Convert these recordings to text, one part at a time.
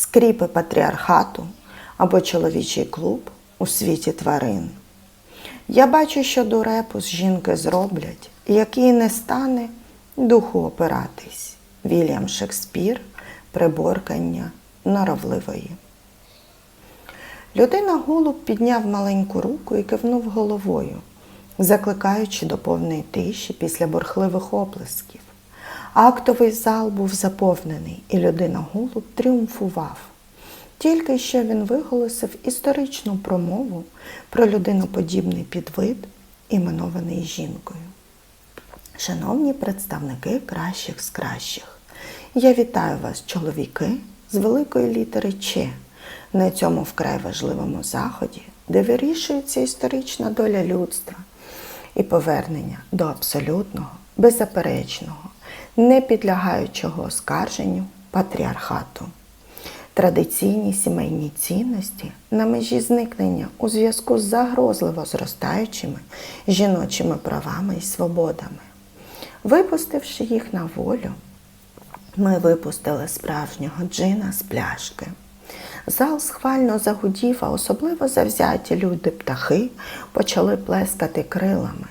скріпи патріархату або чоловічий клуб у світі тварин. Я бачу, що дурепу з жінки зроблять, який не стане духу опиратись. Вільям Шекспір, приборкання норовливої. Людина голуб підняв маленьку руку і кивнув головою, закликаючи до повної тиші після бурхливих оплесків. Актовий зал був заповнений, і людина голуб тріумфував. Тільки що він виголосив історичну промову про людиноподібний підвид, іменований жінкою. Шановні представники кращих з кращих, я вітаю вас, чоловіки, з великої літери Ч на цьому вкрай важливому заході, де вирішується історична доля людства і повернення до абсолютного, беззаперечного, не підлягаючого оскарженню патріархату. Традиційні сімейні цінності на межі зникнення у зв'язку з загрозливо зростаючими жіночими правами і свободами. Випустивши їх на волю, ми випустили справжнього джина з пляшки. Зал схвально загудів, а особливо завзяті люди-птахи почали плескати крилами.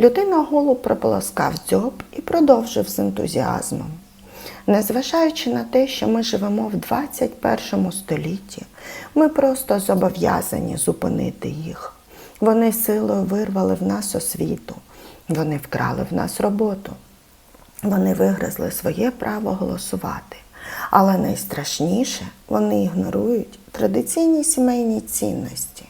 Людина голуб прополоскав дзьоб і продовжив з ентузіазмом. Незважаючи на те, що ми живемо в 21 столітті, ми просто зобов'язані зупинити їх. Вони силою вирвали в нас освіту, вони вкрали в нас роботу, вони вигризли своє право голосувати. Але найстрашніше вони ігнорують традиційні сімейні цінності.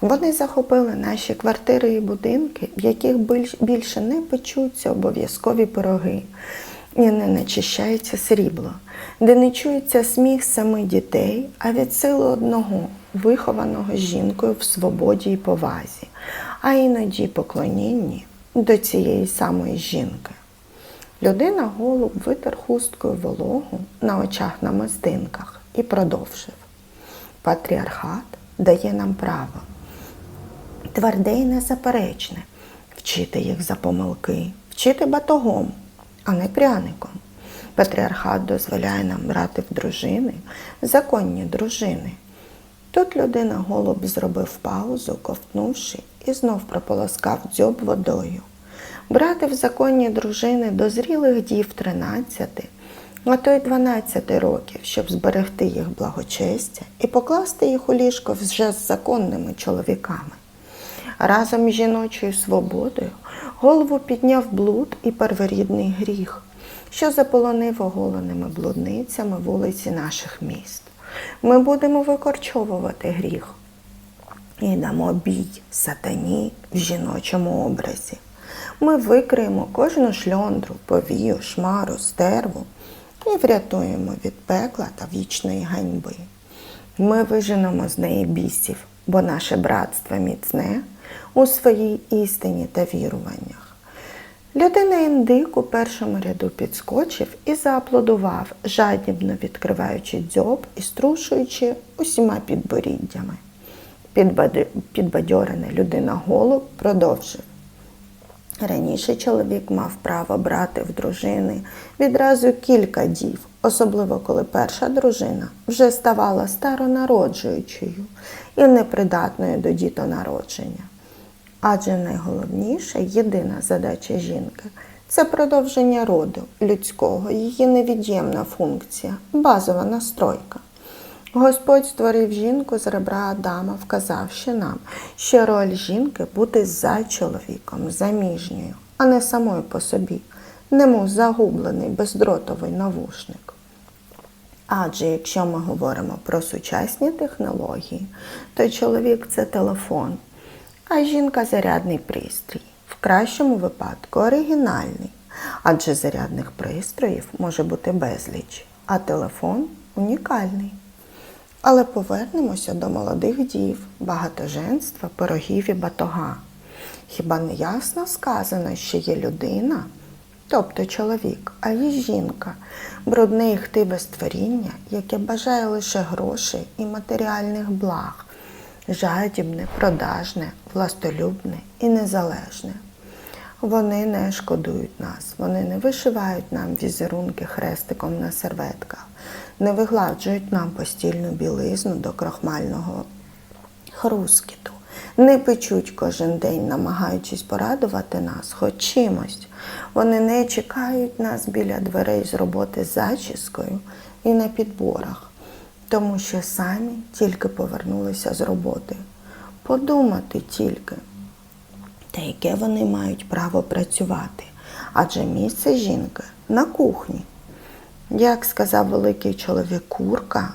Вони захопили наші квартири і будинки, в яких більше не печуться обов'язкові пироги і не начищається срібло, де не чується сміх семи дітей, а від сили одного, вихованого жінкою в свободі і повазі, а іноді поклонінні до цієї самої жінки. Людина голуб витер хусткою вологу на очах на мистинках і продовжив. Патріархат дає нам право, тверде і незаперечне, вчити їх за помилки, вчити батогом, а не пряником. Патріархат дозволяє нам брати в дружини законні дружини. Тут людина голуб зробив паузу, ковтнувши, і знов прополоскав дзьоб водою. Брати в законні дружини дозрілих дів 13, а то й 12 років, щоб зберегти їх благочестя і покласти їх у ліжко вже з законними чоловіками. Разом з жіночою свободою голову підняв блуд і перворідний гріх, що заполонив оголеними блудницями вулиці наших міст. Ми будемо викорчовувати гріх і дамо бій сатані в жіночому образі. Ми викриємо кожну шльондру, повію, шмару, стерву і врятуємо від пекла та вічної ганьби. Ми виженемо з неї бісів, бо наше братство міцне у своїй істині та віруваннях. Людина індик у першому ряду підскочив і зааплодував, жадібно відкриваючи дзьоб і струшуючи усіма підборіддями. Підбадьорена людина голуб продовжив. Раніше чоловік мав право брати в дружини відразу кілька дів, особливо коли перша дружина вже ставала старонароджуючою і непридатною до дітонародження. Адже найголовніша єдина задача жінки це продовження роду людського, її невід'ємна функція, базова настройка. Господь створив жінку з ребра Адама, вказавши нам, що роль жінки бути за чоловіком, заміжньою, а не самою по собі, немов загублений бездротовий навушник. Адже якщо ми говоримо про сучасні технології, то чоловік це телефон, а жінка зарядний пристрій. В кращому випадку оригінальний, адже зарядних пристроїв може бути безліч, а телефон унікальний. Але повернемося до молодих дів, багатоженства, пирогів і батога. Хіба не ясно сказано, що є людина, тобто чоловік, а є жінка, брудне і хтиве створіння, яке бажає лише грошей і матеріальних благ, жадібне, продажне, властолюбне і незалежне. Вони не шкодують нас, вони не вишивають нам візерунки хрестиком на серветках, не вигладжують нам постільну білизну до крохмального хрускіту, не печуть кожен день, намагаючись порадувати нас хоч чимось. Вони не чекають нас біля дверей з роботи з зачіскою і на підборах, тому що самі тільки повернулися з роботи. Подумати тільки, та яке вони мають право працювати, адже місце жінки на кухні. Як сказав великий чоловік курка,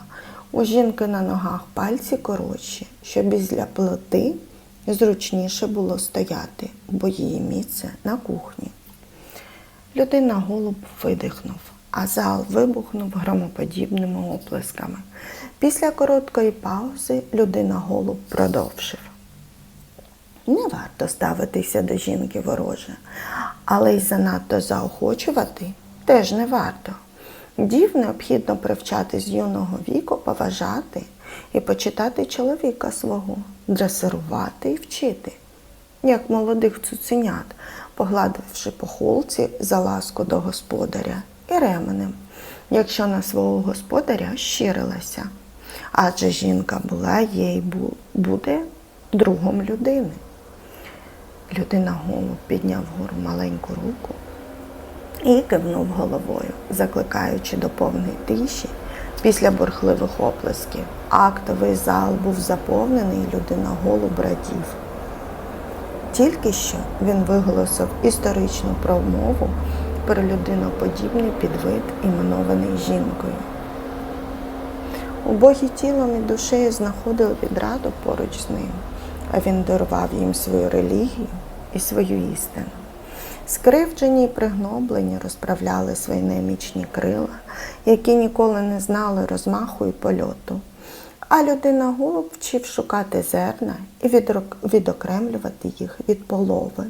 у жінки на ногах пальці коротші, щоб після плити зручніше було стояти, бо її місце на кухні. Людина голуб видихнув, а зал вибухнув громоподібними оплесками. Після короткої паузи людина голуб продовжив. Не варто ставитися до жінки вороже, але й занадто заохочувати теж не варто. Дів необхідно привчати з юного віку поважати і почитати чоловіка свого, дресирувати і вчити, як молодих цуценят, погладивши по холці за ласку до господаря і ременем, якщо на свого господаря щирилася. Адже жінка була є буде другом людини. Людина голуб підняв вгору маленьку руку і кивнув головою, закликаючи до повної тиші після бурхливих оплесків. Актовий зал був заповнений, і людина голуб радів. Тільки що він виголосив історичну промову про людиноподібний підвид, іменований жінкою. Убогі тілом і душею знаходили відраду поруч з ним, а він дарував їм свою релігію і свою істину. Скривджені й пригноблені розправляли свої немічні крила, які ніколи не знали розмаху і польоту. А людина голуб вчив шукати зерна і відокремлювати їх від полови.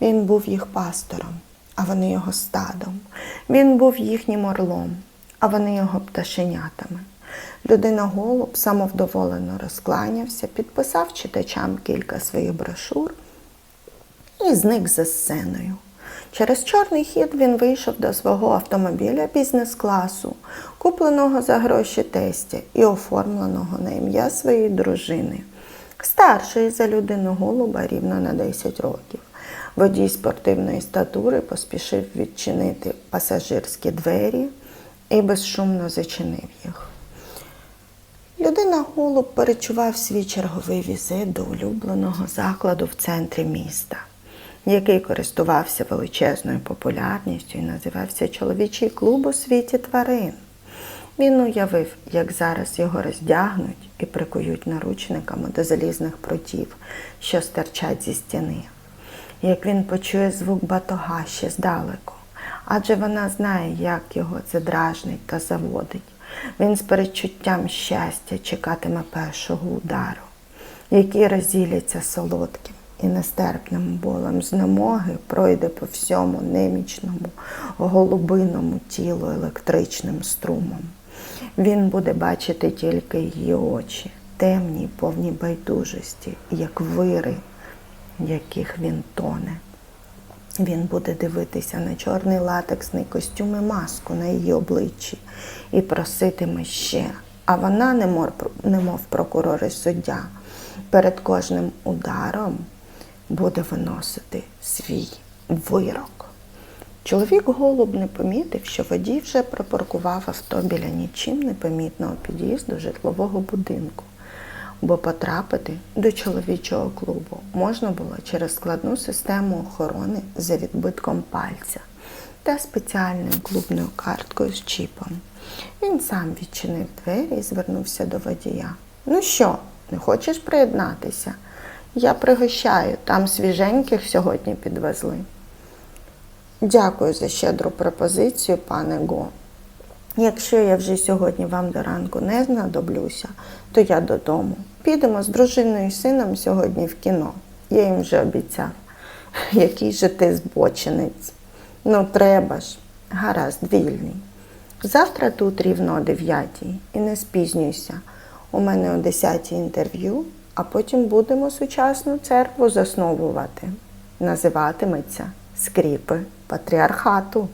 Він був їх пастором, а вони його стадом. Він був їхнім орлом, а вони його пташенятами. Людина голуб самовдоволено розкланявся, підписав читачам кілька своїх брошур і зник за сценою. Через чорний хід він вийшов до свого автомобіля бізнес-класу, купленого за гроші тестя і оформленого на ім'я своєї дружини, старшої за людину голуба рівно на 10 років. Водій спортивної статури поспішив відчинити пасажирські двері і безшумно зачинив їх. Людина голуб перечував свій черговий візит до улюбленого закладу в центрі міста, який користувався величезною популярністю і називався Чоловічий клуб у світі тварин. Він уявив, як зараз його роздягнуть і прикують наручниками до залізних прутів, що стирчать зі стіни. Як він почує звук батога ще здалеку, адже вона знає, як його це дражнить та заводить. Він з передчуттям щастя чекатиме першого удару, який розділяться солодким і нестерпним болем з намоги пройде по всьому немічному голубиному тілу електричним струмом. Він буде бачити тільки її очі, темні, повні байдужості, як вири, яких він тоне. Він буде дивитися на чорний латексний костюм і маску на її обличчі і проситиме ще. А вона, немов, прокурор і суддя, перед кожним ударом буде виносити свій вирок. Чоловік голуб не помітив, що водій вже припаркував авто біля нічим непомітного під'їзду житлового будинку, бо потрапити до чоловічого клубу можна було через складну систему охорони за відбитком пальця та спеціальною клубною карткою з чіпом. Він сам відчинив двері і звернувся до водія. Ну що, не хочеш приєднатися? Я пригощаю, там свіженьких сьогодні підвезли. Дякую за щедру пропозицію, пане Го. Якщо я вже сьогодні вам до ранку не знадоблюся, то я додому. Підемо з дружиною і сином сьогодні в кіно. Я їм вже обіцяв. Який же ти збочинець. Ну, треба ж. Гаразд, вільний. Завтра тут рівно о 9 і не спізнюйся. У мене о 10 інтерв'ю, а потім будемо сучасну церкву засновувати. Називатиметься Скріпи патріархату.